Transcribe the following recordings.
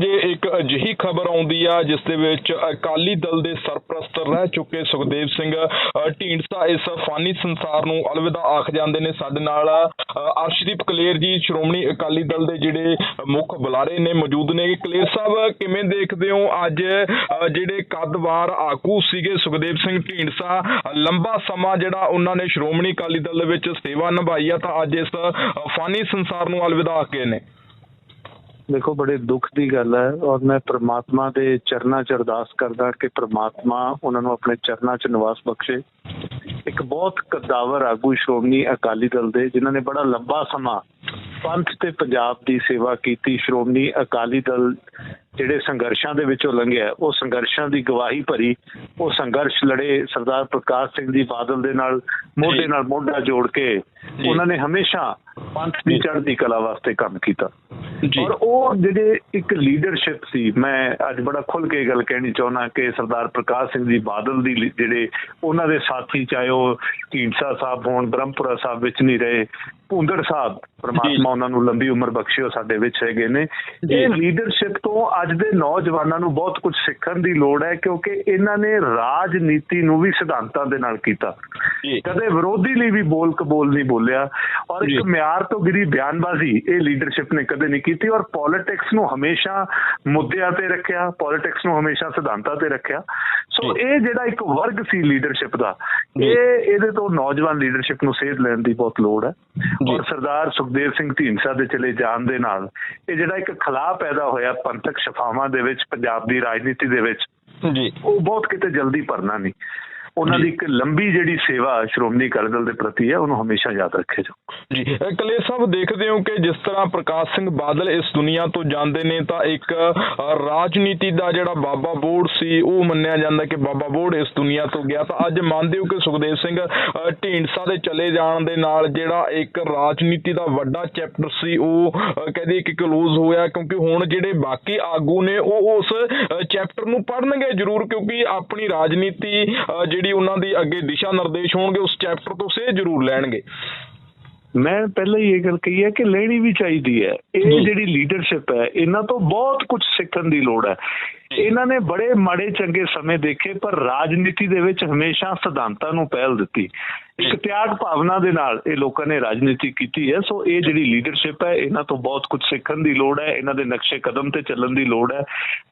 ਜੇ ਇੱਕ ਅਜਿਹੀ ਖਬਰ ਆਉਂਦੀ ਆ ਜਿਸ ਦੇ ਵਿੱਚ ਅਕਾਲੀ ਦਲ ਦੇ ਸਰਪ੍ਰਸਤ ਰਹਿ ਚੁੱਕੇ ਸੁਖਦੇਵ ਸਿੰਘ ਢੀਂਡਸਾ ਇਸ ਫਾਨੀ ਸੰਸਾਰ ਨੂੰ ਅਲਵਿਦਾ ਆਖ ਜਾਂਦੇ ਨੇ। ਸਾਡੇ ਨਾਲ ਅਰਸ਼ਦੀਪ ਕਲੇਰ ਜੀ ਸ਼੍ਰੋਮਣੀ ਅਕਾਲੀ ਦਲ ਦੇ ਜਿਹੜੇ ਮੁੱਖ ਬੁਲਾਰੇ ਨੇ ਮੌਜੂਦ ਨੇ। ਕਲੇਰ ਸਾਹਿਬ ਕਿਵੇਂ ਦੇਖਦੇ ਹੋ ਅੱਜ ਅ, ਜਿਹੜੇ ਕੱਦਵਾਰ ਆਕੂ ਸੀਗੇ ਸੁਖਦੇਵ ਸਿੰਘ ਢੀਂਡਸਾ? ਲੰਬਾ ਸਮਾਂ ਜਿਹੜਾ ਉਹਨਾਂ ਨੇ ਸ਼੍ਰੋਮਣੀ ਅਕਾਲੀ ਦਲ ਵਿੱਚ ਸੇਵਾ ਨਿਭਾਈ ਆ ਤਾਂ ਅੱਜ ਇਸ ਫਾਨੀ ਸੰਸਾਰ ਨੂੰ ਅਲਵਿਦਾ ਆਖ ਗਏ ਨੇ। ਦੇਖੋ ਬੜੇ ਦੁੱਖ ਦੀ ਗੱਲ ਹੈ ਔਰ ਮੈਂ ਪ੍ਰਮਾਤਮਾ ਦੇ ਚਰਨਾਂ 'ਚ ਅਰਦਾਸ ਕਰਦਾ ਕਿ ਪ੍ਰਮਾਤਮਾ ਉਹਨਾਂ ਨੂੰ ਆਪਣੇ ਚਰਨਾਂ 'ਚ ਨਿਵਾਸ ਬਖਸ਼ੇ। ਇੱਕ ਬਹੁਤ ਕਦਾਵਰ ਆਗੂ ਸ਼੍ਰੋਮਣੀ ਅਕਾਲੀ ਦਲ ਦੇ ਜਿਨ੍ਹਾਂ ਨੇ ਬੜਾ ਲੰਬਾ ਸਮਾਂ ਪੰਥ ਤੇ ਪੰਜਾਬ ਦੀ ਸੇਵਾ ਕੀਤੀ ਸ਼੍ਰੋਮਣੀ ਅਕਾਲੀ ਦਲ ਜਿਹੜੇ ਸੰਘਰਸ਼ਾਂ ਦੇ ਵਿੱਚੋਂ ਲੰਘਿਆ ਉਹ ਸੰਘਰਸ਼ਾਂ ਦੀ ਗਵਾਹੀ ਭਰੀ ਉਹ ਸੰਘਰਸ਼ ਲੜੇ ਸਰਦਾਰ ਪ੍ਰਕਾਸ਼ ਸਿੰਘ ਜੀ ਬਾਦਲ ਦੇ ਨਾਲ ਮੋਢੇ ਨਾਲ ਮੋਢਾ ਜੋੜ ਕੇ। ਉਹਨਾਂ ਨੇ ਹਮੇਸ਼ਾ ਪੰਥ ਦੀ ਚੜ੍ਹਦੀ ਕਲਾ ਵਾਸਤੇ ਕੰਮ ਕੀਤਾ। ਔਰ ਉਹ ਜਿਹੜੇ ਇੱਕ ਲੀਡਰਸ਼ਿਪ ਸੀ, ਮੈਂ ਅੱਜ ਬੜਾ ਖੁੱਲ ਕੇ ਇਹ ਗੱਲ ਕਹਿਣੀ ਚਾਹੁੰਦਾ ਕਿ ਸਰਦਾਰ ਪ੍ਰਕਾਸ਼ ਸਿੰਘ ਜੀ ਬਾਦਲ ਦੀ ਜਿਹੜੇ ਉਹਨਾਂ ਦੇ ਸਾਥੀ, ਚਾਹੇ ਉਹ ਢੀਂਡਸਾ ਸਾਹਿਬ ਹੋਣ, ਬ੍ਰਹਮਪੁਰਾ ਸਾਹਿਬ ਵਿੱਚ ਨਹੀਂ ਰਹੇ ਭੁੰਦੜ ਸਾਹਿਬ ਪਰਮਾਤਮਾ ਉਹਨਾਂ ਨੂੰ ਲੰਬੀ ਉਮਰ ਬਖਸ਼ੇ ਉਹ ਸਾਡੇ ਵਿੱਚ ਹੈਗੇ ਨੇ। ਇਹ ਲੀਡਰਸ਼ਿਪ ਤੋਂ ਅੱਜ ਦੇ ਨੌਜਵਾਨਾਂ ਨੂੰ ਬਹੁਤ ਕੁਝ ਸਿੱਖਣ ਦੀ ਲੋੜ ਹੈ ਕਿਉਂਕਿ ਇਹਨਾਂ ਨੇ ਰਾਜਨੀਤੀ ਨੂੰ ਵੀ ਸਿਧਾਂਤਾਂ ਦੇ ਨਾਲ ਕੀਤਾ ਕਦੇ ਵਿਰੋਧੀ ਲਈ ਵੀ ਬੋਲ ਕਬੋਲ ਨਹੀਂ ਬੋਲਿਆ ਔਰ ਇੱਕ। ਮਿਆਰ ਤੋਂ ਗਿਰੀ ਬਿਆਨਬਾਜ਼ੀ ਇਹ ਲੀਡਰਸ਼ਿਪ ਨੇ ਕਦੇ ਨਹੀਂ ਕੀਤੀ ਔਰ ਪੋਲਿਟਿਕਸ ਨੂੰ ਹਮੇਸ਼ਾ ਮੁੱਦਿਆਂ ਤੇ ਰੱਖਿਆ ਪੋਲਿਟਿਕਸ ਨੂੰ ਹਮੇਸ਼ਾ ਸਿਧਾਂਤਾਂ ਤੇ ਰੱਖਿਆ ਸੋ। ਇਹ ਜਿਹੜਾ ਇੱਕ ਵਰਗ ਸੀ ਲੀਡਰਸ਼ਿਪ ਦਾ। ਇਹ ਇਹਦੇ ਤੋਂ ਨੌਜਵਾਨ ਲੀਡਰਸ਼ਿਪ ਨੂੰ ਸੇਧ ਲੈਣ ਦੀ ਬਹੁਤ ਲੋੜ ਹੈ। ਔਰ ਸਰਦਾਰ ਸੁਖਦੇਵ ਸਿੰਘ ਢੀਂਡਸਾ ਦੇ ਚਲੇ ਜਾਣ ਦੇ ਨਾਲ ਇਹ ਜਿਹੜਾ ਇੱਕ ਖਲਾਅ ਪੈਦਾ ਹੋਇਆ ਪੰਥਕ ਸ਼ਫਾਵਾਂ ਦੇ ਵਿੱਚ ਪੰਜਾਬ ਦੀ ਰਾਜਨੀਤੀ ਦੇ ਵਿੱਚ ਜੀ। ਉਹ ਬਹੁਤ ਕਿਤੇ ਜਲਦੀ ਭਰਨਾ ਨਹੀਂ। ਉਹਨਾਂ। ਦੀ ਇੱਕ ਲੰਬੀ ਜਿਹੜੀ ਸੇਵਾ ਸ਼੍ਰੋਮਣੀ ਅਕਾਲੀ ਦਲ ਦੇ ਪ੍ਰਤੀ ਹੈ ਉਹਨੂੰ ਹਮੇਸ਼ਾ ਯਾਦ ਰੱਖੇ ਜਾਓ ਜੀ ਅ, ਕਲੇਰ ਸਾਹਿਬ ਦੇਖਦੇ ਹੋ ਕਿ ਜਿਸ ਤਰ੍ਹਾਂ ਪ੍ਰਕਾਸ਼ ਸਿੰਘ ਬਾਦਲ ਇਸ ਦੁਨੀਆ ਤੋਂ ਜਾਂਦੇ ਨੇ ਤਾਂ ਇੱਕ ਰਾਜਨੀਤੀ ਦਾ ਜਿਹੜਾ ਬਾਬਾ ਬੋੜ ਸੀ ਉਹ ਮੰਨਿਆ ਜਾਂਦਾ ਕਿ ਬਾਬਾ ਬੋੜ ਇਸ ਦੁਨੀਆ ਤੋਂ ਗਿਆ ਤਾਂ ਅੱਜ ਮੰਨਦੇ ਹੋ ਕਿ ਸੁਖਦੇਵ ਸਿੰਘ ਢੀਂਡਸਾ ਦੇ ਚਲੇ ਜਾਣ ਦੇ ਨਾਲ ਜਿਹੜਾ ਇੱਕ ਰਾਜਨੀਤੀ ਦਾ ਵੱਡਾ ਚੈਪਟਰ ਸੀ ਉਹ ਕਹਿੰਦੇ ਕਿ ਕਲੋਜ਼ ਹੋਇਆ ਕਿਉਂਕਿ ਹੁਣ ਜਿਹੜੇ ਬਾਕੀ ਆਗੂ ਨੇ ਉਹ ਉਸ ਚੈਪਟਰ ਨੂੰ ਪੜ੍ਹਨਗੇ ਜ਼ਰੂਰ ਕਿਉਂਕਿ ਆਪਣੀ ਰਾਜਨੀਤੀ ਜਿਹੜੀ ਉਹਨਾਂ ਦੀ ਅੱਗੇ ਦਿਸ਼ਾ ਨਿਰਦੇਸ਼ ਹੋਣਗੇ ਉਸ ਚੈਪਟਰ ਤੋਂ ਸੇ ਜ਼ਰੂਰ ਲੈਣਗੇ। ਮੈਂ ਪਹਿਲਾਂ ਹੀ ਇਹ ਗੱਲ ਕਹੀ ਹੈ ਕਿ ਲੈਣੀ ਵੀ ਚਾਹੀਦੀ ਹੈ। ਇਹ ਜਿਹੜੀ ਲੀਡਰਸ਼ਿਪ ਹੈ ਇਹਨਾਂ ਤੋਂ ਬਹੁਤ ਕੁਝ ਸਿੱਖਣ ਦੀ ਲੋੜ ਹੈ। ਇਹਨਾਂ ਨੇ ਬੜੇ ਮਾੜੇ ਚੰਗੇ ਸਮੇਂ ਦੇਖੇ ਪਰ ਰਾਜਨੀਤੀ ਦੇ ਵਿੱਚ ਹਮੇਸ਼ਾ ਸਿਧਾਂਤਾਂ ਨੂੰ ਪਹਿਲ ਦਿੱਤੀ। ਇੱਕ ਤਿਆਗ ਭਾਵਨਾ ਦੇ ਨਾਲ ਇਹ ਲੋਕਾਂ ਨੇ ਰਾਜਨੀਤੀ ਕੀਤੀ ਹੈ ਸੋ ਇਹ ਜਿਹੜੀ ਲੀਡਰਸ਼ਿਪ ਹੈ ਇਹਨਾਂ ਤੋਂ ਬਹੁਤ ਕੁਝ ਸਿੱਖਣ ਦੀ ਲੋੜ ਹੈ। ਇਹਨਾਂ ਦੇ ਨਕਸ਼ੇ ਕਦਮ ਤੇ ਚੱਲਣ ਦੀ ਲੋੜ ਹੈ।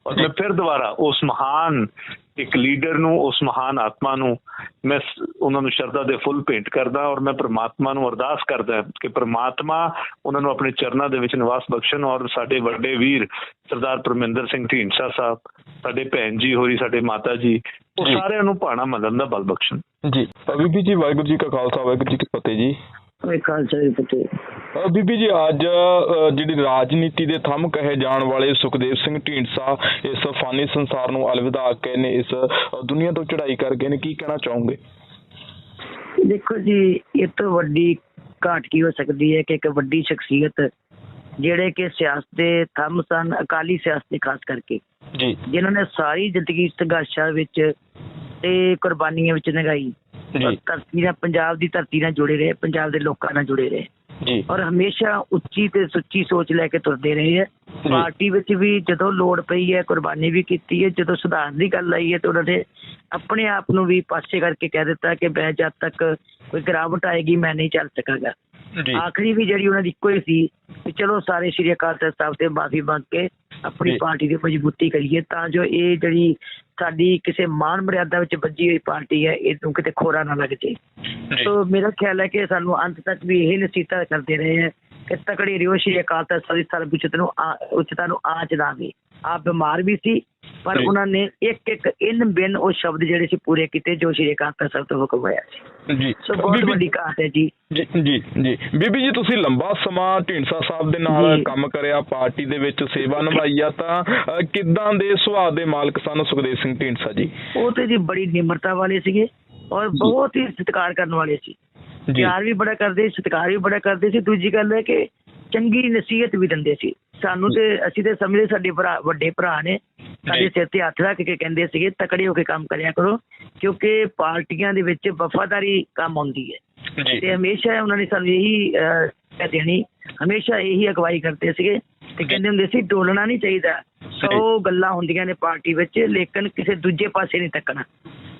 ਔਰ ਮੈਂ ਫਿਰ ਦੁਬਾਰਾ ਉਸ ਮਹਾਨ ਇੱਕ ਲੀਡਰ ਨੂੰ ਉਸ ਮਹਾਨ ਆਤਮਾ ਨੂੰ ਮੈਂ ਉਹਨਾਂ ਨੂੰ ਸ਼ਰਧਾ ਦੇ ਫੁੱਲ ਭੇਂਟ ਕਰਦਾ ਔਰ ਮੈਂ ਪ੍ਰਮਾਤਮਾ ਨੂੰ ਅਰਦਾਸ ਕਰਦਾ ਕਿ ਪ੍ਰਮਾਤਮਾ ਉਹਨਾਂ ਨੂੰ ਆਪਣੇ ਚਰਨਾਂ ਦੇ ਵਿੱਚ ਨਿਵਾਸ ਬਖਸ਼ਣ ਔਰ ਸਾਡੇ ਵੱਡੇ ਵੀਰ ਸਰਦਾਰ ਪਰਮਿੰਦਰ ਸਿੰਘ ਢੀਂਡਸਾ ਸਾਹਿਬ ਸਾਡੇ ਭੈਣ ਜੀ ਹੋਰੀ ਸਾਡੇ ਮਾਤਾ ਜੀ ਉਹ। ਸਾਰਿਆਂ ਨੂੰ ਭਾਣਾ ਮੰਨਣ ਦਾ ਬਲ ਬਖਸ਼ਣ। ਜੀ। ਅ, ਬੀਬੀ ਜੀ ਵਾਹਿਗੁਰੂ ਜੀ ਕਾ ਖਾਲਸਾ ਵਾਹਿਗੁਰੂ ਜੀ ਕੀ ਫਤਿਹ ਜੀ। ਓਏ ਖਾਲਸਾ ਜੀ ਫਤਿਹ। ਅ, ਬੀਬੀ ਜੀ ਅੱਜ ਜਿਹੜੀ ਰਾਜਨੀਤੀ ਦੇ ਥੰਮ ਕਹੇ ਜਾਣ ਵਾਲੇ ਸੁਖਦੇਵ ਸਿੰਘ ਢੀਂਡਸਾ ਇਸ ਫਾਨੀ ਸੰਸਾਰ ਨੂੰ ਅਲਵਿਦਾ ਆਖ ਕੇ ਨੇ ਇਸ ਦੁਨੀਆ ਤੋਂ ਚੜ੍ਹਾਈ ਕਰ ਗਏ ਨੇ ਕੀ ਕਹਿਣਾ ਚਾਹੋਗੇ? ਦੇਖੋ ਜੀ ਇਹ ਤੋਂ ਵੱਡੀ ਘਾਟ ਕੀ ਹੋ ਸਕਦੀ ਹੈ ਕਿ ਇੱਕ ਵੱਡੀ ਸ਼ਖਸੀਅਤ ਜਿਹੜੇ ਕਿ ਸਿਆਸਤ ਦੇ ਥੰਮ ਸਨ ਅਕਾਲੀ ਸਿਆਸਤ ਦੇ ਖਾਸ ਕਰਕੇ। ਜੀ। ਜਿਨ੍ਹਾਂ ਨੇ ਸਾਰੀ ਜ਼ਿੰਦਗੀ ਸੰਘਰਸ਼ਾਂ ਵਿੱਚ ਤੇ ਕੁਰਬਾਨੀਆਂ ਵਿੱਚ ਜੀ ਧਰਤੀ ਨਾਲ ਪੰਜਾਬ ਦੀ ਧਰਤੀ ਨਾਲ ਜੁੜੇ ਰਹੇ ਪੰਜਾਬ ਦੇ ਲੋਕਾਂ ਨਾਲ ਜੁੜੇ ਰਹੇ। ਜੀ। ਔਰ ਹਮੇਸ਼ਾ ਉੱਚੀ ਤੇ ਸੁੱਚੀ ਸੋਚ ਲੈ ਕੇ ਤੁਰਦੇ ਰਹੇ ਹੈ। ਪਾਰਟੀ ਵਿੱਚ ਵੀ ਜਦੋਂ ਲੋੜ ਪਈ ਹੈ ਕੁਰਬਾਨੀ ਵੀ ਕੀਤੀ ਹੈ ਜਦੋਂ ਸੁਧਾਰ ਦੀ ਗੱਲ ਆਈ ਹੈ ਤਾਂ ਉਹਨਾਂ ਨੇ ਆਪਣੇ ਆਪ ਨੂੰ ਵੀ ਪਾਸੇ ਕਰਕੇ ਕਹਿ ਦਿੱਤਾ ਕਿ ਮੈਂ ਜਦ ਤੱਕ ਕੋਈ ਗਿਰਾਵਟ ਆਏਗੀ ਮੈਂ ਨਹੀਂ ਚੱਲ ਸਕਾਂਗਾ। ਆਖਰੀ ਵੀ ਜਿਹੜੀ ਉਹਨਾਂ ਦੀ ਇੱਕੋ ਹੀ ਸੀ ਕਿ ਚਲੋ ਸਾਰੇ ਸ਼੍ਰੀ ਅਕਾਲ ਤਖਤ ਸਾਹਿਬ ਤੇ ਮਾਫੀ ਮੰਗ ਕੇ ਆਪਣੀ। ਪਾਰਟੀ ਦੀ ਮਜ਼ਬੂਤੀ ਕਰੀਏ ਤਾਂ ਜੋ ਇਹ ਜਿਹੜੀ ਸਾਡੀ ਕਿਸੇ ਮਾਨ ਮਰਿਆਦਾ ਵਿੱਚ ਵੱਜੀ ਹੋਈ ਪਾਰਟੀ ਹੈ ਇਹਨੂੰ ਕਿਤੇ ਖੋਰਾ ਨਾ ਲੱਗ ਜੇ। ਜੀ ਸੋ ਮੇਰਾ ਖਿਆਲ ਹੈ ਕਿ ਸਾਨੂੰ ਅੰਤ ਤੱਕ ਵੀ ਇਹ ਨਸੀਹਤਾਂ ਕਰਦੇ ਰਹੇ ਹੈ। ਕਿ ਤਕੜੀ ਰਿਓ ਸ਼੍ਰੀ ਅਕਾਲ ਤਖਤ ਦੀ ਸਰਬ ਉੱਚਤਾ ਨੂੰ ਉੱਚਤਾ ਨੂੰ ਆਂਚ ਦਾਵੇ ਆਪ ਬਿਮਾਰ ਵੀ ਸੀ ਪਰ। ਉਹਨਾਂ ਨੇ ਇੱਕ ਇੱਕ ਇਨ ਬਿਨ ਉਹ ਸ਼ਬਦ ਜਿਹੜੇ ਸੀ ਪੂਰੇ ਕੀਤੇ ਜੋ ਸ਼੍ਰੀ ਅਕਾਲ ਤਖਤ ਸਾਹਿਬ ਤੋਂ ਹੁਕਮ ਹੋਇਆ ਸੀ। ਜੀ। ਸੋ ਬਹੁਤ ਬੀਬੀ- ਵੱਡੀ ਘਾਟ ਹੈ ਜੀ। ਜੀ ਜੀ ਬੀਬੀ ਜੀ ਤੁਸੀਂ ਲੰਬਾ ਸਮਾਂ ਢੀਂਡਸਾ ਸਾਹਿਬ ਦੇ ਨਾਲ। ਕੰਮ ਕਰਿਆ ਪਾਰਟੀ ਦੇ ਵਿੱਚ ਸੇਵਾ ਨਿਭਾਈ ਆ ਤਾਂ ਕਿੱਦਾਂ ਦੇ ਸੁਭਾਅ ਦੇ ਮਾਲਕ ਸਨ ਸੁਖਦੇਵ ਸਿੰਘ ਢੀਂਡਸਾ ਜੀ? ਉਹ ਤੇ ਜੀ ਬੜੀ ਨਿਮਰਤਾ ਵਾਲੇ ਸੀਗੇ ਔਰ ਬਹੁਤ ਹੀ ਸਤਿਕਾਰ ਕਰਨ ਵਾਲੇ ਸੀ। ਪਿਆਰ ਵੀ ਬੜਾ ਕਰਦੇ ਸੀ ਸਤਿਕਾਰ ਵੀ ਬੜਾ ਕਰਦੇ ਸੀ। ਦੂਜੀ ਗੱਲ ਹੈ ਕਿ ਚੰਗੀ ਨਸੀਹਤ ਵੀ ਦਿੰਦੇ ਸੀ। ਸਾਨੂੰ ਤੇ ਅਸੀਂ ਤੇ ਸਮਝਦੇ ਸਾਡੇ ਭਰਾ ਵੱਡੇ ਭਰਾ ਨੇ। ਸਾਡੇ। ਸਿਰ ਤੇ ਹੱਥ ਰੱਖ ਕੇ ਕਹਿੰਦੇ ਸੀਗੇ ਤਕੜੇ ਹੋ ਕੇ ਕੰਮ ਕਰਿਆ ਕਰੋ ਕਿਉਂਕਿ ਪਾਰਟੀਆਂ ਦੇ ਵਿੱਚ ਵਫਾਦਾਰੀ ਕੰਮ ਆਉਂਦੀ ਹੈ। ਤੇ ਹਮੇਸ਼ਾ ਉਹਨਾਂ ਨੇ ਸਾਨੂੰ ਇਹੀ ਦੇਣੀ ਹਮੇਸ਼ਾ ਇਹੀ ਅਗਵਾਈ ਕਰਦੇ ਸੀਗੇ। ਤੇ ਕਹਿੰਦੇ ਹੁੰਦੇ ਸੀ ਡੋਲਣਾ ਨਹੀਂ ਚਾਹੀਦਾ। ਸੌ ਗੱਲਾਂ ਹੁੰਦੀਆਂ ਨੇ ਪਾਰਟੀ ਵਿੱਚ ਲੇਕਿਨ ਕਿਸੇ ਦੂਜੇ ਪਾਸੇ ਨਹੀਂ ਤੱਕਣਾ।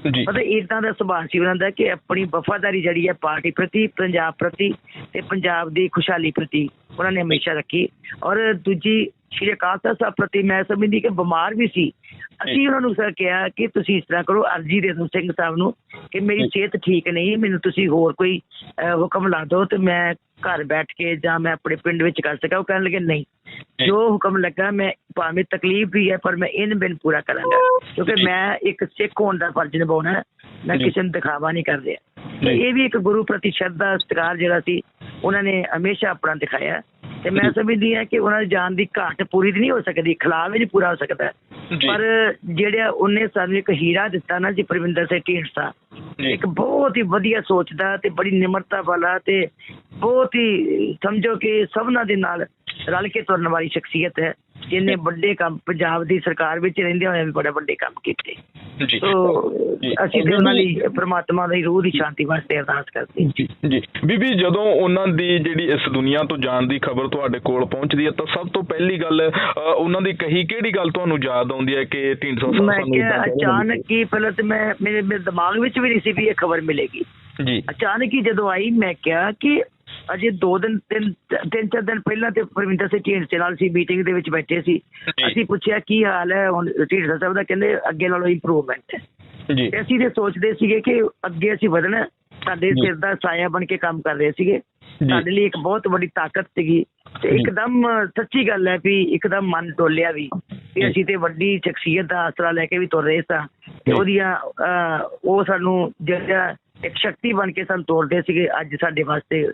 ਜੀ। ਮਤਲਬ ਇਦਾਂ ਦਾ ਸੁਭਾਅ ਸੀ ਉਹਨਾਂ ਦਾ ਕਿ ਆਪਣੀ ਵਫਾਦਾਰੀ ਜਿਹੜੀ ਹੈ ਪਾਰਟੀ ਪ੍ਰਤੀ, ਪੰਜਾਬ ਪ੍ਰਤੀ ਤੇ ਪੰਜਾਬ ਦੀ ਖੁਸ਼ਹਾਲੀ ਪ੍ਰਤੀ ਉਹਨਾਂ ਨੇ ਹਮੇਸ਼ਾ ਰੱਖੀ। ਔਰ ਦੂਜੀ ਸ਼੍ਰੀ ਅਕਾਲ ਤਖਤ ਸਾਹਿਬ ਪ੍ਰਤੀ ਮੈਂ ਸਮਝਦੀ ਕਿ ਬਿਮਾਰ ਵੀ ਸੀ। ਅਸੀਂ ਉਹਨਾਂ ਨੂੰ ਸਰ ਕਿਹਾ ਕਿ ਤੁਸੀਂ ਇਸ ਤਰ੍ਹਾਂ ਕਰੋ ਅਰਜੀ ਦੇ ਦਿਓ ਸਿੰਘ ਸਾਹਿਬ ਨੂੰ ਕਿ ਮੇਰੀ ਸਿਹਤ ਠੀਕ ਨਹੀਂ ਮੈਨੂੰ ਤੁਸੀਂ ਹੋਰ ਕੋਈ ਹੁਕਮ ਲਾ ਦਿਓ ਤੇ ਮੈਂ ਘਰ ਬੈਠ ਕੇ ਜਾਂ ਮੈਂ ਆਪਣੇ ਪਿੰਡ ਵਿੱਚ ਕਰ ਸਕਾਂ ਉਹ ਕਹਿਣ ਲੱਗੇ ਨਹੀਂ ਜੋ ਹੁਕਮ ਲੱਗਾ ਮੈਂ ਭਾਵੇਂ ਤਕਲੀਫ ਵੀ ਹੈ ਪਰ ਮੈਂ ਇਨ ਬਿਨ ਪੂਰਾ ਕਰਾਂਗਾ ਕਿਉਂਕਿ। ਮੈਂ ਇੱਕ ਸਿੱਖ ਹੋਣ ਦਾ ਫਰਜ਼ ਨਿਭਾਉਣਾ। ਮੈਂ। ਕਿਸੇ ਨੂੰ ਦਿਖਾਵਾ ਨਹੀਂ ਕਰ ਰਿਹਾ। ਇਹ ਵੀ ਇੱਕ ਗੁਰੂ ਪ੍ਰਤੀ ਸ਼ਰਧਾ ਸਤਿਕਾਰ ਜਿਹੜਾ ਸੀ ਉਹਨਾਂ ਨੇ ਹਮੇਸ਼ਾ ਆਪਣਾ ਦਿਖਾਇਆ ਤੇ ਮੈਂ ਸਮਝਦੀ ਹਾਂ ਕਿ ਉਹਨਾਂ ਦੀ ਜਾਨ ਦੀ ਘਾਟ ਪੂਰੀ ਨਹੀਂ ਹੋ ਸਕਦੀ ਖਿਲਾਫ ਵੀ ਨਹੀਂ ਪੂਰਾ ਹੋ ਸਕਦਾ। ਪਰ ਜਿਹੜਾ ਉਹਨੇ ਸਾਨੂੰ ਇੱਕ ਹੀਰਾ ਦਿੱਤਾ ਨਾ ਜੀ ਪ੍ਰਵਿੰਦਰ ਸਿੰਘ ਢੀਂਡਸਾ। ਇੱਕ ਬਹੁਤ ਹੀ ਵਧੀਆ ਸੋਚਦਾ ਤੇ ਬੜੀ ਨਿਮਰਤਾ ਵਾਲਾ ਤੇ ਬਹੁਤ ਹੀ ਸਮਝੋ ਕਿ ਸਭਨਾਂ ਦੇ ਨਾਲ ਰਲ ਕੇ ਤੁਰਨ ਵਾਲੀ ਸ਼ਖਸੀਅਤ ਹੈ। ਜਿਹਨੇ ਵੱਡੇ ਕੰਮ ਪੰਜਾਬ ਦੀ ਸਰਕਾਰ ਵਿੱਚ ਰਹਿੰਦੇ ਹੋਏ ਵੀ ਬੜੇ ਵੱਡੇ ਕੰਮ ਕੀਤੇ। ਜੀ। ਅਸੀਂ ਤੇ ਉਹਨਾਂ ਲਈ ਪ੍ਰਮਾਤਮਾ ਦੀ ਰੂਹ ਦੀ ਸ਼ਾਂਤੀ ਵਾਸਤੇ ਅਰਦਾਸ ਕਰਦੇ ਹਾਂ। ਜੀ। ਜੀ। ਬੀਬੀ ਜਦੋਂ ਉਹਨਾਂ ਦੀ ਜਿਹੜੀ ਇਸ ਦੁਨੀਆ ਤੋਂ ਜਾਣ ਦੀ ਖਬਰ ਤੁਹਾਡੇ ਕੋਲ ਪਹੁੰਚਦੀ ਹੈ ਤਾਂ ਸਭ ਤੋਂ ਪਹਿਲੀ ਗੱਲ ਉਹਨਾਂ ਦੀ ਕਹੀ ਕਿਹੜੀ ਗੱਲ ਤੁਹਾਨੂੰ ਯਾਦ ਆਉਂਦੀ ਹੈ ਕਿ ਢੀਂਡਸਾ ਸਾਹਿਬ ਮੈਂ ਸਾਨੂੰ ਅਚਾਨਕ ਹੀ ਪਹਿਲਾਂ ਤੇ ਮੈਂ ਮੇਰੇ ਦਿਮਾਗ ਵਿੱਚ ਵੀ ਨਹੀਂ ਸੀ ਵੀ ਇਹ ਖਬਰ ਮਿਲੇਗੀ। ਜੀ ਅਚਾਨਕ ਹੀ ਜਦੋਂ ਆਈ ਮੈਂ ਕਿਹਾ ਕਿ ਅਜੇ 2 ਦਿਨ ਤਿੰਨ ਤਿੰਨ ਚਾਰ ਦਿਨ ਪਹਿਲਾਂ ਤੇ ਪਰਵਿੰਦਰ ਸਿੰਘ ਢੀਂਡਸੇ ਨਾਲ ਸੀ ਮੀਟਿੰਗ ਦੇ ਵਿੱਚ ਬੈਠੇ ਸੀ। ਅਸੀਂ ਪੁੱਛਿਆ ਕੀ ਹਾਲ ਹੈ ਹੁਣ ਢੀਂਡਸਾ ਸਾਹਿਬ ਦਾ ਕਹਿੰਦੇ ਅੱਗੇ ਨਾਲੋਂ ਇੰਪਰੂਵਮੈਂਟ ਹੈ ਜੀ ਤੇ ਅਸੀਂ ਤੇ ਸੋਚਦੇ ਸੀਗੇ ਕਿ ਅੱਗੇ ਅਸੀਂ ਵਧਣਾ ਸਾਡੇ। ਸਿਰ ਦਾ ਸਾਇਆ ਬਣ ਕੇ ਕੰਮ ਕਰ ਰਹੇ ਸੀਗੇ। ਸਾਡੇ ਲਈ ਇੱਕ ਬਹੁਤ ਵੱਡੀ ਤਾਕਤ ਸੀਗੀ ਤੇ। ਇੱਕਦਮ ਸੱਚੀ ਗੱਲ ਹੈ ਵੀ ਇੱਕਦਮ ਮਨ ਡੋਲਿਆ ਵੀ। ਕਿ ਅਸੀਂ ਤੇ ਵੱਡੀ ਸ਼ਖਸੀਅਤ ਦਾ ਆਸਰਾ ਲੈ ਕੇ ਵੀ ਤੁਰ ਰਹੇ ਸਾਂ ਤੇ। ਉਹਦੀਆਂ ਉਹ ਸਾਨੂੰ ਜਿਹੜਾ ਇੱਕ ਸ਼ਕਤੀ ਬਣ ਕੇ ਸਾਨੂੰ ਤੋਰਦੇ ਸੀਗੇ ਅੱਜ ਸਾਡੇ ਵਾਸਤੇ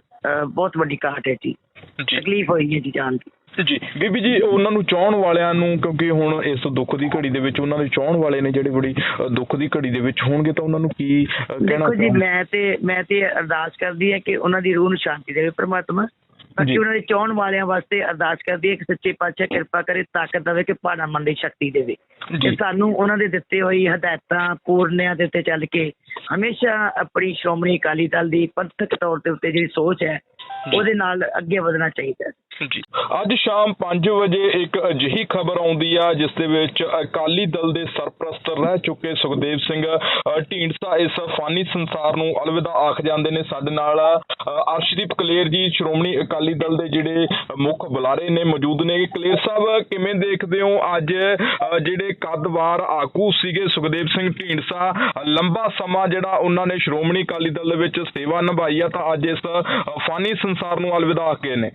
ਬਹੁਤ ਵੱਡੀ ਘਾਟ ਹੈ ਜੀ। ਤਕਲੀਫ ਹੋਈ ਹੈ ਜੀ ਜਾਣ ਦੀ। ਜੀ ਬੀਬੀ ਜੀ ਉਹਨਾਂ ਨੂੰ ਚਾਹਣ ਵਾਲਿਆਂ ਨੂੰ ਕਿਉਂਕਿ ਹੁਣ ਇਸ ਦੁੱਖ ਦੀ ਘੜੀ ਦੇ ਵਿੱਚ ਉਹਨਾਂ ਦੇ ਚਾਹਣ ਵਾਲੇ ਨੇ ਜਿਹੜੇ ਬੜੀ ਦੁੱਖ ਦੀ ਘੜੀ ਦੇ ਵਿੱਚ ਹੋਣਗੇ ਤਾਂ ਉਹਨਾਂ ਨੂੰ ਕੀ ਕਹਿਣਾ ਦੇਖੋ ਜੀ? ਮੈਂ ਤੇ ਮੈਂ ਤੇ ਅਰਦਾਸ ਕਰਦੀ ਹਾਂ ਕਿ ਉਹਨਾਂ ਦੀ ਰੂਹ ਨੂੰ ਸ਼ਾਂਤੀ ਦੇਵੇ ਪ੍ਰਮਾਤਮਾ। ਬਾਕੀ ਉਹਨਾਂ ਦੇ ਚਾਹਣ ਵਾਲਿਆਂ ਵਾਸਤੇ ਅਰਦਾਸ ਕਰਦੀ ਹੈ ਕਿ ਸੱਚੇ ਪਾਤਸ਼ਾਹ ਕਿਰਪਾ ਕਰੇ ਤਾਕਤ ਦੇਵੇ ਕਿ ਭਾਣਾ ਮਨ ਦੀ ਸ਼ਕਤੀ ਦੇਵੇ। ਤੇ ਸਾਨੂੰ ਉਹਨਾਂ ਦੇ ਦਿੱਤੇ ਹੋਈ ਹਦਾਇਤਾਂ ਪੂਰਨਿਆਂ ਦੇ ਉੱਤੇ ਚੱਲ ਕੇ ਹਮੇਸ਼ਾ ਆਪਣੀ ਸ਼੍ਰੋਮਣੀ ਅਕਾਲੀ ਦਲ ਦੀ ਪੰਥਕ ਤੌਰ ਦੇ ਉੱਤੇ ਜਿਹੜੀ ਸੋਚ ਹੈ। ਉਹਦੇ ਨਾਲ ਅੱਗੇ ਵਧਣਾ ਚਾਹੀਦਾ ਜੀ। ਅੱਜ ਸ਼ਾਮ 5 ਵਜੇ ਇੱਕ ਅਜਿਹੀ ਖਬਰ ਆਉਂਦੀ ਆ ਜਿਸ ਦੇ ਵਿੱਚ ਅਕਾਲੀ ਦਲ ਦੇ ਸਰਪ੍ਰਸਤ ਰਹਿ ਚੁੱਕੇ ਸੁਖਦੇਵ ਸਿੰਘ ਢੀਂਡਸਾ ਇਸ ਫਾਨੀ ਸੰਸਾਰ ਨੂੰ ਅਲਵਿਦਾ ਆਖ ਜਾਂਦੇ ਨੇ। ਸਾਡੇ ਨਾਲ ਅਰਸ਼ਦੀਪ ਕਲੇਰ ਜੀ ਸ਼੍ਰੋਮਣੀ ਅਕਾਲੀ ਦਲ ਦੇ ਜਿਹੜੇ ਮੁੱਖ ਬੁਲਾਰੇ ਨੇ ਮੌਜੂਦ ਨੇ। ਕਲੇਰ ਸਾਹਿਬ ਕਿਵੇਂ ਦੇਖਦੇ ਹੋ ਅੱਜ ਜਿਹੜੇ ਕੱਦਵਾਰ ਆਗੂ ਸੀਗੇ ਸੁਖਦੇਵ ਸਿੰਘ ਢੀਂਡਸਾ? ਲੰਬਾ ਸਮਾਂ ਜਿਹੜਾ ਉਹਨਾਂ ਨੇ ਸ਼੍ਰੋਮਣੀ ਅਕਾਲੀ ਦਲ ਦੇ ਵਿੱਚ ਸੇਵਾ ਨਿਭਾਈ ਆ ਤਾਂ ਅੱਜ ਇਸ ਫਾਨੀ ਸੰਸਾਰ ਨੂੰ ਅਲਵਿਦਾ ਆਖ ਗਏ ਨੇ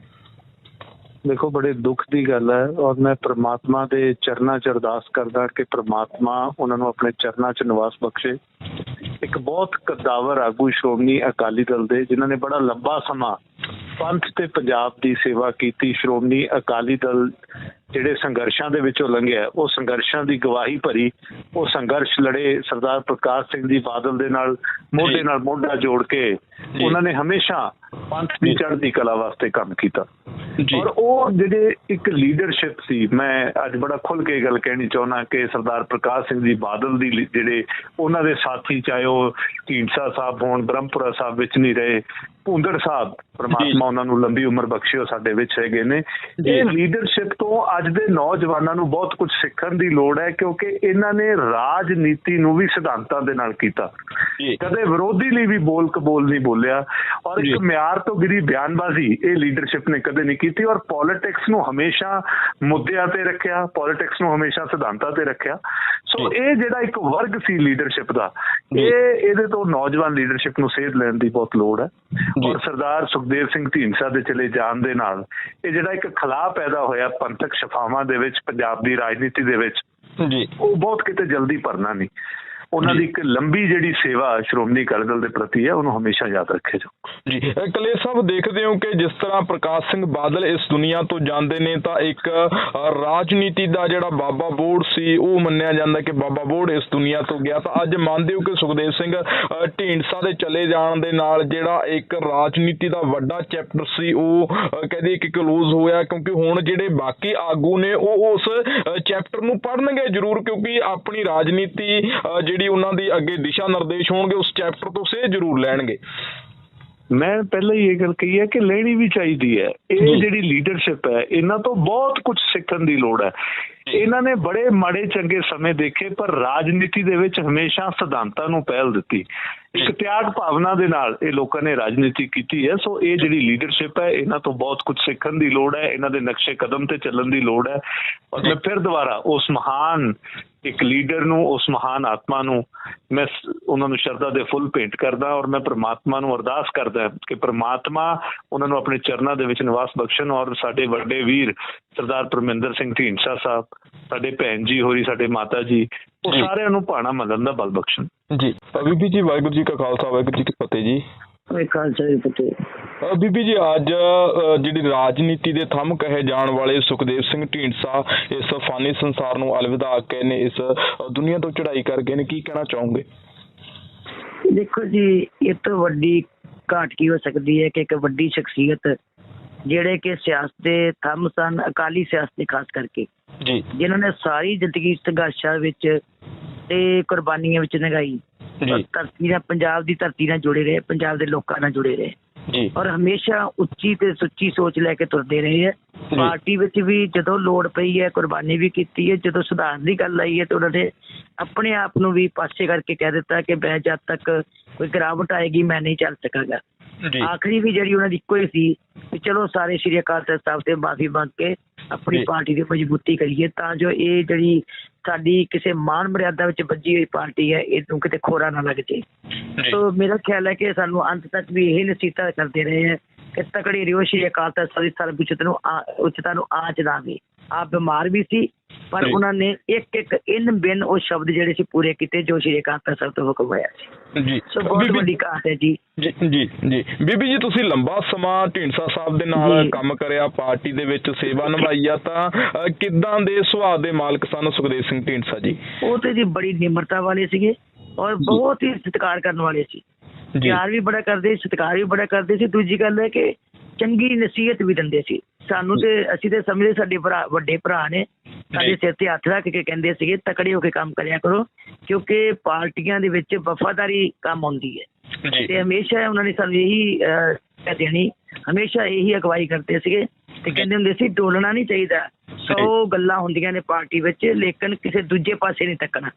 ਦੇਖੋ ਬੜੇ ਦੁੱਖ ਦੀ ਗੱਲ ਹੈ ਔਰ ਮੈਂ ਪ੍ਰਮਾਤਮਾ ਦੇ ਚਰਨਾਂ 'ਚ ਅਰਦਾਸ ਕਰਦਾ ਕਿ ਪ੍ਰਮਾਤਮਾ ਉਹਨਾਂ ਨੂੰ ਆਪਣੇ ਚਰਨਾਂ 'ਚ ਨਿਵਾਸ ਬਖਸ਼ੇ ਇੱਕ ਬਹੁਤ ਕਦਾਵਰ ਆਗੂ ਸ਼੍ਰੋਮਣੀ ਅਕਾਲੀ ਦਲ ਦੇ ਜਿਨ੍ਹਾਂ ਨੇ ਬੜਾ ਲੰਬਾ ਸਮਾਂ ਪੰਥ ਤੇ ਪੰਜਾਬ ਦੀ ਸੇਵਾ ਕੀਤੀ ਸ਼੍ਰੋਮਣੀ ਅਕਾਲੀ ਦਲ ਜਿਹੜੇ ਸੰਘਰਸ਼ਾਂ ਦੇ ਵਿੱਚੋਂ ਲੰਘਿਆ ਉਹ ਸੰਘਰਸ਼ਾਂ ਦੀ ਗਵਾਹੀ ਭਰੀ ਉਹ ਸੰਘਰਸ਼ ਲੜੇ ਸਰਦਾਰ ਪ੍ਰਕਾਸ਼ ਸਿੰਘ ਜੀ ਬਾਦਲ ਦੇ ਨਾਲ ਮੋਢੇ। ਨਾਲ ਮੋਢਾ ਜੋੜ ਕੇ। ਉਹਨਾਂ ਨੇ ਹਮੇਸ਼ਾ ਪੰਥ ਦੀ। ਚੜ੍ਹਦੀ ਕਲਾ ਵਾਸਤੇ ਕੰਮ ਕੀਤਾ ਔਰ ਉਹ ਜਿਹੜੇ ਇੱਕ ਲੀਡਰਸ਼ਿਪ ਸੀ ਮੈਂ ਅੱਜ ਬੜਾ ਖੁੱਲ ਕੇ ਗੱਲ ਕਹਿਣੀ ਚਾਹੁੰਦਾ ਕਿ ਸਰਦਾਰ ਪ੍ਰਕਾਸ਼ ਸਿੰਘ ਜੀ ਬਾਦਲ ਦੀ ਜਿਹੜੇ ਉਹਨਾਂ ਦੇ ਸਾਥੀ ਚਾਹੇ ਉਹ ਢੀਂਡਸਾ ਸਾਹਿਬ ਹੋਣ ਬ੍ਰਹਮਪੁਰਾ ਸਾਹਿਬ ਵਿੱਚ ਨਹੀਂ ਰਹੇ ਭੁੰਦੜ ਸਾਹਿਬ ਪਰਮਾਤਮਾ ਉਹਨਾਂ ਨੂੰ ਲੰਬੀ ਉਮਰ ਬਖਸ਼ੇ ਉਹ ਸਾਡੇ ਵਿੱਚ ਹੈਗੇ ਨੇ। ਇਹ ਲੀਡਰਸ਼ਿਪ ਤੋਂ ਅੱਜ ਦੇ ਨੌਜਵਾਨਾਂ ਨੂੰ ਬਹੁਤ ਕੁਝ ਸਿੱਖਣ ਦੀ ਲੋੜ ਹੈ ਕਿਉਂਕਿ ਇਹਨਾਂ ਨੇ ਰਾਜਨੀਤੀ ਨੂੰ ਵੀ ਸਿਧਾਂਤਾਂ ਦੇ ਨਾਲ ਕੀਤਾ ਕਦੇ ਵਿਰੋਧੀ ਲਈ ਵੀ ਬੋਲ ਕਬੋਲ ਨਹੀਂ ਬੋਲਿਆ ਔਰ। ਇੱਕ ਮਿਆਰ ਤੋਂ ਗਿਰੀ ਬਿਆਨਬਾਜ਼ੀ ਇਹ ਲੀਡਰਸ਼ਿਪ ਨੇ ਕਦੇ ਨਹੀਂ ਕੀਤੀ ਔਰ ਪੋਲਿਟਿਕਸ ਨੂੰ ਹਮੇਸ਼ਾ ਮੁੱਦਿਆਂ ਤੇ ਰੱਖਿਆ ਪੋਲਿਟਿਕਸ ਨੂੰ ਹਮੇਸ਼ਾ ਸਿਧਾਂਤਾਂ ਤੇ ਰੱਖਿਆ ਸੋ। ਇਹ ਜਿਹੜਾ ਇੱਕ ਵਰਗ ਸੀ ਲੀਡਰਸ਼ਿਪ ਦਾ। ਇਹ ਇਹਦੇ ਤੋਂ ਨੌਜਵਾਨ ਲੀਡਰਸ਼ਿਪ ਨੂੰ ਸੇਧ ਲੈਣ ਦੀ ਬਹੁਤ ਲੋੜ ਹੈ। ਔਰ ਸਰਦਾਰ ਸੁਖਦੇਵ ਸਿੰਘ ਢੀਂਡਸਾ ਦੇ ਚਲੇ ਜਾਣ ਦੇ ਨਾਲ ਇਹ ਜਿਹੜਾ ਇੱਕ ਖਲਾਅ ਪੈਦਾ ਹੋਇਆ ਪੰਥਕ ਸ਼ਫਾਵਾਂ ਦੇ ਵਿੱਚ ਪੰਜਾਬ ਦੀ ਰਾਜਨੀਤੀ ਦੇ ਵਿੱਚ ਜੀ ਉਹ ਬਹੁਤ ਕਿਤੇ ਜਲਦੀ ਭਰਨਾ ਨਹੀਂ ਉਹਨਾਂ। ਦੀ ਇੱਕ ਲੰਬੀ ਜਿਹੜੀ ਸੇਵਾ ਸ਼੍ਰੋਮਣੀ ਅਕਾਲੀ ਦਲ ਦੇ ਪ੍ਰਤੀ ਹੈ ਉਹਨੂੰ ਹਮੇਸ਼ਾ ਯਾਦ ਰੱਖਿਆ ਜਾਓ ਜੀ ਅ, ਕਲੇਰ ਸਾਹਿਬ ਦੇਖਦੇ ਹੋ ਕਿ ਜਿਸ ਤਰ੍ਹਾਂ ਪ੍ਰਕਾਸ਼ ਸਿੰਘ ਬਾਦਲ ਇਸ ਦੁਨੀਆ ਤੋਂ ਜਾਂਦੇ ਨੇ ਤਾਂ ਇੱਕ ਰਾਜਨੀਤੀ ਦਾ ਜਿਹੜਾ ਬਾਬਾ ਬੋੜ ਸੀ ਉਹ ਮੰਨਿਆ ਜਾਂਦਾ ਕਿ ਬਾਬਾ ਬੋੜ ਇਸ ਦੁਨੀਆ ਤੋਂ ਗਿਆ ਤਾਂ ਅੱਜ ਮੰਨਦੇ ਹੋ ਕਿ ਸੁਖਦੇਵ ਸਿੰਘ ਢੀਂਡਸਾ ਦੇ ਚਲੇ ਜਾਣ ਦੇ ਨਾਲ ਜਿਹੜਾ ਇੱਕ ਰਾਜਨੀਤੀ ਦਾ ਵੱਡਾ ਚੈਪਟਰ ਸੀ ਉਹ ਕਹਦੇ ਕਿ ਕਲੋਜ਼ ਹੋਇਆ ਕਿਉਂਕਿ ਹੁਣ ਜਿਹੜੇ ਬਾਕੀ ਆਗੂ ਨੇ ਉਹ ਉਸ ਚੈਪਟਰ ਨੂੰ ਪੜ੍ਹਨਗੇ ਜ਼ਰੂਰ ਕਿਉਂਕਿ ਆਪਣੀ ਰਾਜਨੀਤੀ ਅ, ਜਿਹੜੀ ਉਹਨਾਂ ਦੀ ਅੱਗੇ ਦਿਸ਼ਾ ਨਿਰਦੇਸ਼ ਹੋਣਗੇ ਉਸ ਚੈਪਟਰ ਤੋਂ ਸੇ ਜ਼ਰੂਰ ਲੈਣਗੇ। ਮੈਂ ਪਹਿਲਾਂ ਹੀ ਇਹ ਗੱਲ ਕਹੀ ਹੈ ਕਿ ਲੈਣੀ ਵੀ ਚਾਹੀਦੀ ਹੈ। ਇਹ ਜਿਹੜੀ ਲੀਡਰਸ਼ਿਪ ਹੈ ਇਹਨਾਂ ਤੋਂ ਬਹੁਤ ਕੁਝ ਸਿੱਖਣ ਦੀ ਲੋੜ ਹੈ। ਇਹਨਾਂ ਨੇ ਬੜੇ ਮਾੜੇ ਚੰਗੇ ਸਮੇਂ ਦੇਖੇ ਪਰ ਰਾਜਨੀਤੀ ਦੇ ਵਿੱਚ ਹਮੇਸ਼ਾ ਸਿਧਾਂਤਾਂ ਨੂੰ ਪਹਿਲ ਦਿੱਤੀ। ਇੱਕ ਤਿਆਗ ਭਾਵਨਾ ਦੇ ਨਾਲ ਇਹ ਲੋਕਾਂ ਨੇ ਰਾਜਨੀਤੀ ਕੀਤੀ ਹੈ ਸੋ ਇਹ ਜਿਹੜੀ ਲੀਡਰਸ਼ਿਪ ਹੈ ਇਹਨਾਂ ਤੋਂ ਬਹੁਤ ਕੁਝ ਸਿੱਖਣ ਦੀ ਲੋੜ ਹੈ ਇਹਨਾਂ ਦੇ ਨਕਸ਼ੇ ਕਦਮ ਤੇ ਚੱਲਣ ਦੀ ਲੋੜ ਹੈ। ਔਰ ਮੈਂ ਫਿਰ ਦੁਬਾਰਾ ਉਸ ਮਹਾਨ ਇੱਕ ਲੀਡਰ ਨੂੰ ਉਸ ਮਹਾਨ ਆਤਮਾ ਨੂੰ ਮੈਂ ਉਹਨਾਂ ਨੂੰ ਸ਼ਰਧਾ ਦੇ ਫੁੱਲ ਭੇਂਟ ਕਰਦਾ ਔਰ ਮੈਂ ਪ੍ਰਮਾਤਮਾ ਨੂੰ ਅਰਦਾਸ ਕਰਦਾ ਕਿ ਪ੍ਰਮਾਤਮਾ ਉਹਨਾਂ ਨੂੰ ਆਪਣੇ ਚਰਨਾਂ ਦੇ ਵਿੱਚ ਨਿਵਾਸ ਬਖਸ਼ਣ ਔਰ ਸਾਡੇ ਵੱਡੇ ਵੀਰ ਸਰਦਾਰ ਪਰਮਿੰਦਰ ਸਿੰਘ ਢੀਂਡਸਾ ਸਾਹਿਬ ਸਾਡੇ ਭੈਣ ਜੀ ਹੋਰੀ ਸਾਡੇ ਮਾਤਾ ਜੀ ਉਹ। ਸਾਰਿਆਂ ਨੂੰ ਭਾਣਾ ਮੰਨਣ ਦਾ ਬਲ ਬਖਸ਼ਣ। ਜੀ। ਬੀਬੀ ਜੀ ਵਾਹਿਗੁਰੂ ਜੀ ਕਾ ਖਾਲਸਾ ਵਾਹਿਗੁਰੂ ਜੀ ਕੀ ਫਤਿਹ ਜੀ। ਕੋਈ ਖਾਲਸਾ ਜੀ ਫਤਿਹ। ਅ, ਬੀਬੀ ਜੀ ਅੱਜ ਜਿਹੜੀ ਰਾਜਨੀਤੀ ਦੇ ਥੰਮ ਕਹੇ ਜਾਣ ਵਾਲੇ ਸੁਖਦੇਵ ਸਿੰਘ ਢੀਂਡਸਾ ਇਸ ਫਾਨੀ ਸੰਸਾਰ ਨੂੰ ਅਲਵਿਦਾ ਕੇ ਨੇ ਇਸ ਦੁਨੀਆ ਤੋਂ ਚੜ੍ਹਾਈ ਕਰ ਗਏ ਨੇ ਕੀ ਕਹਿਣਾ ਚਾਹੋਗੇ? ਦੇਖੋ ਜੀ ਇਹ ਤੋਂ ਵੱਡੀ ਘਾਟ ਕੀ ਹੋ ਸਕਦੀ ਹੈ ਕਿ ਇੱਕ ਵੱਡੀ ਸ਼ਖਸੀਅਤ ਜਿਹੜੇ ਕਿ ਸਿਆਸਤ ਦੇ ਥੰਮ ਸਨ ਅਕਾਲੀ ਸਿਆਸਤ ਦੇ ਖਾਸ ਕਰਕੇ। ਜੀ। ਜਿਨ੍ਹਾਂ ਨੇ ਸਾਰੀ ਜ਼ਿੰਦਗੀ ਸੰਘਰਸ਼ਾਂ ਵਿੱਚ ਤੇ ਕੁਰਬਾਨੀਆਂ ਵਿੱਚ ਜੀ। ਧਰਤੀ ਨਾਲ ਪੰਜਾਬ ਦੀ ਧਰਤੀ ਨਾਲ ਜੁੜੇ ਰਹੇ ਪੰਜਾਬ ਦੇ ਲੋਕਾਂ ਨਾਲ ਜੁੜੇ ਰਹੇ। ਜੀ। ਔਰ ਹਮੇਸ਼ਾ ਉੱਚੀ ਤੇ ਸੁੱਚੀ ਸੋਚ ਲੈ ਕੇ ਤੁਰਦੇ ਰਹੇ ਹੈ। ਪਾਰਟੀ ਵਿੱਚ ਵੀ ਜਦੋਂ ਲੋੜ ਪਈ ਹੈ ਕੁਰਬਾਨੀ ਵੀ ਕੀਤੀ ਹੈ ਜਦੋਂ ਸੁਧਾਰ ਦੀ ਗੱਲ ਆਈ ਹੈ ਤਾਂ ਉਹਨਾਂ ਨੇ ਆਪਣੇ ਆਪ ਨੂੰ ਵੀ ਪਾਸੇ ਕਰਕੇ ਕਹਿ ਦਿੱਤਾ ਕਿ ਮੈਂ ਜਦ ਤੱਕ ਕੋਈ ਗਿਰਾਵਟ ਆਏਗੀ ਮੈਂ ਨਹੀਂ ਚੱਲ ਸਕਾਂਗਾ। ਆਖਰੀ ਵੀ ਜਿਹੜੀ ਉਹਨਾਂ ਦੀ ਇੱਕੋ ਹੀ ਸੀ ਕਿ ਚਲੋ ਸਾਰੇ ਸ਼੍ਰੀ ਅਕਾਲ ਤਖਤ ਸਾਹਿਬ ਤੇ ਮਾਫੀ ਮੰਗ ਕੇ ਆਪਣੀ। ਪਾਰਟੀ ਦੀ ਮਜ਼ਬੂਤੀ ਕਰੀਏ ਤਾਂ ਜੋ ਇਹ ਜਿਹੜੀ ਸਾਡੀ ਕਿਸੇ ਮਾਨ ਮਰਿਆਦਾ ਵਿੱਚ ਵੱਜੀ ਹੋਈ ਪਾਰਟੀ ਹੈ ਇਹਨੂੰ ਕਿਤੇ ਖੋਰਾ ਨਾ ਲੱਗ ਜੇ। ਸੋ ਮੇਰਾ ਖਿਆਲ ਹੈ ਕਿ ਸਾਨੂੰ ਅੰਤ ਤੱਕ ਵੀ ਇਹ ਨਸੀਹਤਾਂ ਕਰਦੇ ਰਹੇ ਹੈ ਕਿ ਤਕੜੀ ਰਿਓ ਸ਼੍ਰੀ ਅਕਾਲ ਤਖਤ ਸਾਹਿਬ ਦੀ ਸਰਬ ਉੱਚਤਾ ਨੂੰ ਆ- ਉੱਚਤਾ ਨੂੰ ਆਂਚ ਦਾਵੇ ਆਪ ਬਿਮਾਰ ਵੀ ਸੀ ਪਰ। ਉਹਨਾਂ ਨੇ ਇੱਕ ਇੱਕ ਇਨ ਬਿਨ ਉਹ ਸ਼ਬਦ ਜਿਹੜੇ ਸੀ ਪੂਰੇ ਕੀਤੇ ਜੋ ਸ਼੍ਰੀ ਅਕਾਲ ਤਖਤ ਸਾਹਿਬ ਤੋਂ ਹੁਕਮ ਹੋਇਆ ਸੀ। ਜੀ। ਸੋ ਬਹੁਤ ਬੀਬੀ- ਵੱਡੀ ਹੈ ਜੀ। ਜੀ ਜੀ ਜੀ। ਬੀਬੀ ਜੀ ਤੁਸੀਂ ਲੰਬਾ ਸਮਾਂ ਢੀਂਡਸਾ ਸਾਹਿਬ ਦੇ ਨਾਲ। ਕੰਮ ਕਰਿਆ ਪਾਰਟੀ ਦੇ ਵਿੱਚ ਸੇਵਾ ਨਿਭਾਈ ਆ ਤਾਂ ਕਿੱਦਾਂ ਦੇ ਸੁਭਾਅ ਦੇ ਮਾਲਕ ਸਨ ਸੁਖਦੇਵ ਸਿੰਘ ਢੀਂਡਸਾ ਜੀ? ਉਹ ਤੇ ਜੀ ਬੜੀ ਨਿਮਰਤਾ ਵਾਲੇ ਸੀਗੇ ਔਰ ਬਹੁਤ ਹੀ ਸਤਿਕਾਰ ਕਰਨ ਵਾਲੇ ਸੀ। ਜੀ। ਪਿਆਰ ਵੀ ਬੜਾ ਕਰਦੇ ਸਤਿਕਾਰ ਵੀ ਬੜਾ ਕਰਦੇ ਸੀ। ਦੂਜੀ ਗੱਲ ਹੈ ਕਿ ਚੰਗੀ ਨਸੀਹਤ ਵੀ ਦਿੰਦੇ ਸੀ। ਸਾਨੂੰ ਤੇ ਅਸੀਂ ਤੇ ਸਮਝਦੇ ਸਾਡੇ ਭਰਾ ਵੱਡੇ ਭਰਾ ਨੇ। ਸਾਡੇ। ਸਿਰ ਤੇ ਹੱਥ ਰੱਖ ਕੇ ਕਹਿੰਦੇ ਸੀਗੇ ਤਕੜੇ ਹੋ ਕੇ ਕੰਮ ਕਰਿਆ ਕਰੋ ਕਿਉਂਕਿ ਪਾਰਟੀਆਂ ਦੇ ਵਿੱਚ ਵਫਾਦਾਰੀ ਕੰਮ ਆਉਂਦੀ ਹੈ। ਤੇ ਹਮੇਸ਼ਾ ਉਹਨਾਂ ਨੇ ਸਾਨੂੰ ਇਹੀ ਦੇਣੀ ਹਮੇਸ਼ਾ ਇਹੀ ਅਗਵਾਈ ਕਰਦੇ ਸੀਗੇ। ਤੇ ਕਹਿੰਦੇ ਹੁੰਦੇ ਸੀ ਡੋਲਣਾ ਨਹੀਂ ਚਾਹੀਦਾ। ਸੌ ਗੱਲਾਂ ਹੁੰਦੀਆਂ ਨੇ ਪਾਰਟੀ ਵਿੱਚ ਲੇਕਿਨ ਕਿਸੇ ਦੂਜੇ ਪਾਸੇ ਨਹੀਂ ਤੱਕਣਾ।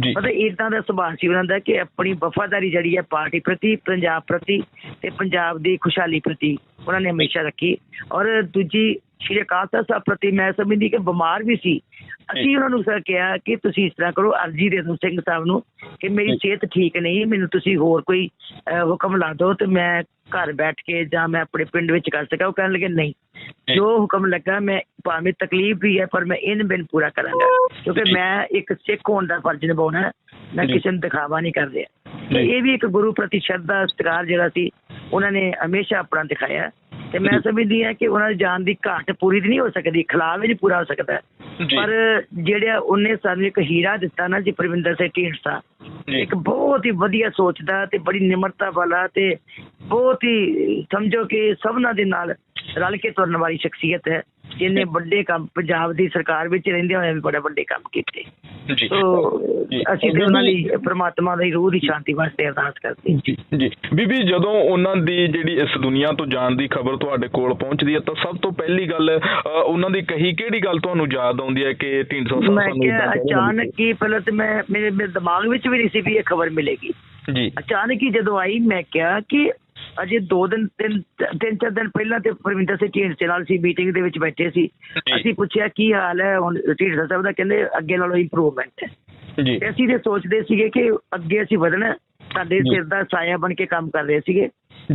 ਜੀ। ਮਤਲਬ ਇਦਾਂ ਦਾ ਸੁਭਾਅ ਸੀ ਉਹਨਾਂ ਦਾ ਕਿ ਆਪਣੀ ਵਫਾਦਾਰੀ ਜਿਹੜੀ ਹੈ ਪਾਰਟੀ ਪ੍ਰਤੀ ਪੰਜਾਬ ਪ੍ਰਤੀ ਤੇ ਪੰਜਾਬ ਦੀ ਖੁਸ਼ਹਾਲੀ ਪ੍ਰਤੀ ਉਹਨਾਂ ਨੇ ਹਮੇਸ਼ਾ ਰੱਖੀ ਔਰ ਦੂਜੀ ਸ਼੍ਰੀ ਅਕਾਲ ਤਖਤ ਸਾਹਿਬ ਪ੍ਰਤੀ ਮੈਂ ਸਮਝਦੀ ਕਿ ਬਿਮਾਰ ਵੀ ਸੀ ਅਸੀਂ ਉਹਨਾਂ ਨੂੰ ਸਰ ਕਿਹਾ ਕਿ ਤੁਸੀਂ ਇਸ ਤਰ੍ਹਾਂ ਕਰੋ ਅਰਜੀ ਦੇ ਦਿਓ ਸਿੰਘ ਸਾਹਿਬ ਨੂੰ ਕਿ ਮੇਰੀ ਸਿਹਤ ਠੀਕ ਨਹੀਂ ਮੈਨੂੰ ਤੁਸੀਂ ਹੋਰ ਕੋਈ ਹੁਕਮ ਲਾ ਦਿਓ ਤੇ ਮੈਂ ਘਰ ਬੈਠ ਕੇ ਜਾਂ ਮੈਂ ਆਪਣੇ ਪਿੰਡ ਵਿੱਚ ਕਰ ਸਕਾਂ ਉਹ ਕਹਿਣ ਲੱਗੇ ਨਹੀਂ ਜੀ। ਹੁਕਮ ਲੱਗਾ ਮੈਂ ਭਾਵੇਂ ਤਕਲੀਫ ਵੀ ਹੈ ਪਰ ਮੈਂ ਇਨ ਬਿਨ ਪੂਰਾ ਕਰਾਂਗਾ ਕਿਉਂਕਿ। ਮੈਂ ਇੱਕ ਸਿੱਖ ਹੋਣ ਦਾ ਫਰਜ਼ ਨਿਭਾਉਣਾ। ਮੈਂ। ਕਿਸੇ ਨੂੰ ਦਿਖਾਵਾ ਨਹੀਂ ਕਰ ਰਿਹਾ। ਇਹ ਵੀ ਇੱਕ ਗੁਰੂ ਪ੍ਰਤੀ ਸ਼ਰਧਾ ਸਤਿਕਾਰ ਜਿਹੜਾ ਸੀ ਉਹਨਾਂ ਨੇ ਹਮੇਸ਼ਾ ਆਪਣਾ ਦਿਖਾਇਆ ਤੇ ਮੈਂ। ਸਮਝਦੀ ਹਾਂ ਕਿ ਉਹਨਾਂ ਦੀ ਜਾਨ ਦੀ ਘਾਟ ਪੂਰੀ ਨਹੀਂ ਹੋ ਸਕਦੀ ਖਿਲਾਫ ਵੀ ਨਹੀਂ ਪੂਰਾ ਹੋ ਸਕਦਾ। ਪਰ ਜਿਹੜਾ ਉਹਨੇ ਸਾਨੂੰ ਇੱਕ ਹੀਰਾ ਦਿੱਤਾ ਨਾ ਜੀ ਪਰਵਿੰਦਰ ਸਿੰਘ ਢੀਂਡਸਾ। ਇੱਕ ਬਹੁਤ ਹੀ ਵਧੀਆ ਸੋਚਦਾ ਤੇ ਬੜੀ ਨਿਮਰਤਾ ਵਾਲਾ ਤੇ ਬਹੁਤ ਹੀ ਸਮਝੋ ਕਿ ਸਭਨਾਂ ਦੇ ਨਾਲ ਰਲ ਕੇ ਤੁਰਨ ਵਾਲੀ ਸ਼ਖਸੀਅਤ ਹੈ ਜਿਹਨੇ ਵੱਡੇ ਕੰਮ ਪੰਜਾਬ ਦੀ ਸਰਕਾਰ ਵਿੱਚ ਰਹਿੰਦੇ ਹੋਏ ਵੀ ਬੜੇ ਵੱਡੇ ਕੰਮ ਕੀਤੇ। ਜੀ। ਅਸੀਂ ਤੇ ਉਹਨਾਂ ਲਈ ਪ੍ਰਮਾਤਮਾ ਦੀ ਰੂਹ ਦੀ ਸ਼ਾਂਤੀ ਵਾਸਤੇ ਅਰਦਾਸ ਕਰਦੇ ਹਾਂ। ਜੀ ਜੀ। ਬੀਬੀ ਜਦੋਂ ਉਹਨਾਂ ਦੀ ਜਿਹੜੀ ਇਸ ਦੁਨੀਆ ਤੋਂ ਜਾਣ ਦੀ ਖਬਰ ਤੁਹਾਡੇ ਕੋਲ ਪਹੁੰਚਦੀ ਹੈ ਤਾਂ ਸਭ ਤੋਂ ਪਹਿਲੀ ਗੱਲ ਉਹਨਾਂ ਦੀ ਕਹੀ ਕਿਹੜੀ ਗੱਲ ਤੁਹਾਨੂੰ ਯਾਦ ਆਉਂਦੀ ਹੈ ਕਿ ਢੀਂਡਸਾ ਸਾਹਿਬ ਮੈਂ ਕਿਹਾ? ਅਚਾਨਕ ਹੀ ਪਹਿਲਾਂ ਤੇ ਮੈਂ ਮੇਰੇ ਮੇਰੇ ਦਿਮਾਗ ਵਿੱਚ ਵੀ ਨਹੀਂ ਸੀ ਵੀ ਇਹ ਖਬਰ ਮਿਲੇਗੀ। ਜੀ। ਅਚਾਨਕ ਹੀ ਜਦੋਂ ਆਈ ਮੈਂ ਕਿਹਾ ਕਿ ਅਜੇ 2 ਦਿਨ ਤਿੰਨ ਤਿੰਨ ਚਾਰ ਦਿਨ ਪਹਿਲਾਂ ਤੇ ਪਰਵਿੰਦਰ ਸਿੰਘ ਢੀਂਡਸੇ ਨਾਲ ਸੀ ਮੀਟਿੰਗ ਦੇ ਵਿੱਚ ਬੈਠੇ ਸੀ। ਅਸੀਂ ਪੁੱਛਿਆ ਕੀ ਹਾਲ ਹੈ ਹੁਣ ਢੀਂਡਸਾ ਸਾਹਿਬ ਦਾ ਕਹਿੰਦੇ ਅੱਗੇ ਨਾਲੋਂ ਇੰਪਰੂਵਮੈਂਟ ਹੈ ਜੀ ਅਸੀਂ ਤੇ ਸੋਚਦੇ ਸੀਗੇ ਕਿ ਅੱਗੇ ਅਸੀਂ ਵਧਣਾ। ਸਾਡੇ। ਸਿਰ ਦਾ ਸਾਇਆ ਬਣ ਕੇ ਕੰਮ ਕਰ ਰਹੇ ਸੀਗੇ।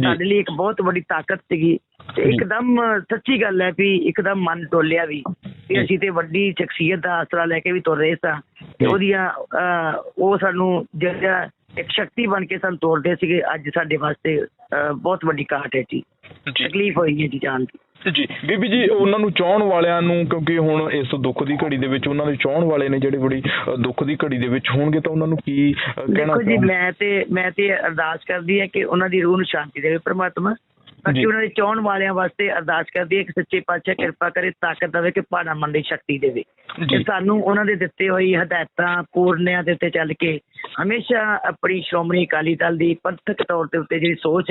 ਸਾਡੇ ਲਈ ਇੱਕ ਬਹੁਤ ਵੱਡੀ ਤਾਕਤ ਸੀਗੀ ਤੇ। ਇੱਕਦਮ ਸੱਚੀ ਗੱਲ ਹੈ ਵੀ ਇੱਕਦਮ ਮਨ ਡੋਲਿਆ ਵੀ। ਵੀ ਅਸੀਂ ਤੇ ਵੱਡੀ ਸ਼ਖਸੀਅਤ ਦਾ ਆਸਰਾ ਲੈ ਕੇ ਵੀ ਤੁਰ ਰਹੇ ਸਾਂ। ਤੇ ਉਹਦੀਆਂ ਉਹ ਸਾਨੂੰ ਜਿਹੜਾ ਇੱਕ ਸ਼ਕਤੀ ਬਣ ਕੇ ਸਾਨੂੰ ਤੋਰਦੇ ਸੀਗੇ ਅੱਜ ਸਾਡੇ ਵਾਸਤੇ ਬਹੁਤ ਵੱਡੀ ਘਾਟ ਹੈ ਜੀ। ਤਕਲੀਫ ਹੋਈ ਹੈ ਜੀ ਜਾਣ ਦੀ। ਜੀ ਬੀਬੀ ਜੀ ਉਹਨਾਂ ਨੂੰ ਚਾਹਣ ਵਾਲਿਆਂ ਨੂੰ ਕਿਉਂਕਿ ਹੁਣ ਇਸ ਦੁੱਖ ਦੀ ਘੜੀ ਦੇ ਵਿੱਚ ਉਹਨਾਂ ਦੇ ਚਾਹਣ ਵਾਲੇ ਨੇ ਜਿਹੜੇ ਬੜੀ ਦੁੱਖ ਦੀ ਘੜੀ ਦੇ ਵਿੱਚ ਹੋਣਗੇ ਤਾਂ ਉਹਨਾਂ ਨੂੰ ਕੀ ਕਹਿਣਾ ਦੇਖੋ ਜੀ? ਮੈਂ ਤੇ ਮੈਂ ਤੇ ਅਰਦਾਸ ਕਰਦੀ ਹਾਂ ਕਿ ਉਹਨਾਂ ਦੀ ਰੂਹ ਨੂੰ ਸ਼ਾਂਤੀ ਦੇਵੇ ਪ੍ਰਮਾਤਮਾ। ਬਾਕੀ ਉਹਨਾਂ ਦੇ ਚਾਹਣ ਵਾਲਿਆਂ ਵਾਸਤੇ ਅਰਦਾਸ ਕਰਦੀ ਹੈ ਕਿ ਸੱਚੇ ਪਾਤਸ਼ਾਹ ਕਿਰਪਾ ਕਰੇ ਤਾਕਤ ਦੇਵੇ ਕਿ ਪਾਣਾ ਮਨ ਦੀ ਸ਼ਕਤੀ ਦੇਵੇ। ਕਿ ਸਾਨੂੰ ਉਹਨਾਂ ਦੇ ਦਿੱਤੇ ਹੋਈ ਹਦਾਇਤਾਂ ਪੂਰਨਿਆਂ ਦੇ ਉੱਤੇ ਚੱਲ ਕੇ ਹਮੇਸ਼ਾ ਆਪਣੀ ਸ਼੍ਰੋਮਣੀ ਅਕਾਲੀ ਦਲ ਦੀ ਪੰਥਕ ਤੌਰ ਤੇ ਉੱਤੇ ਜਿਹੜੀ ਸੋਚ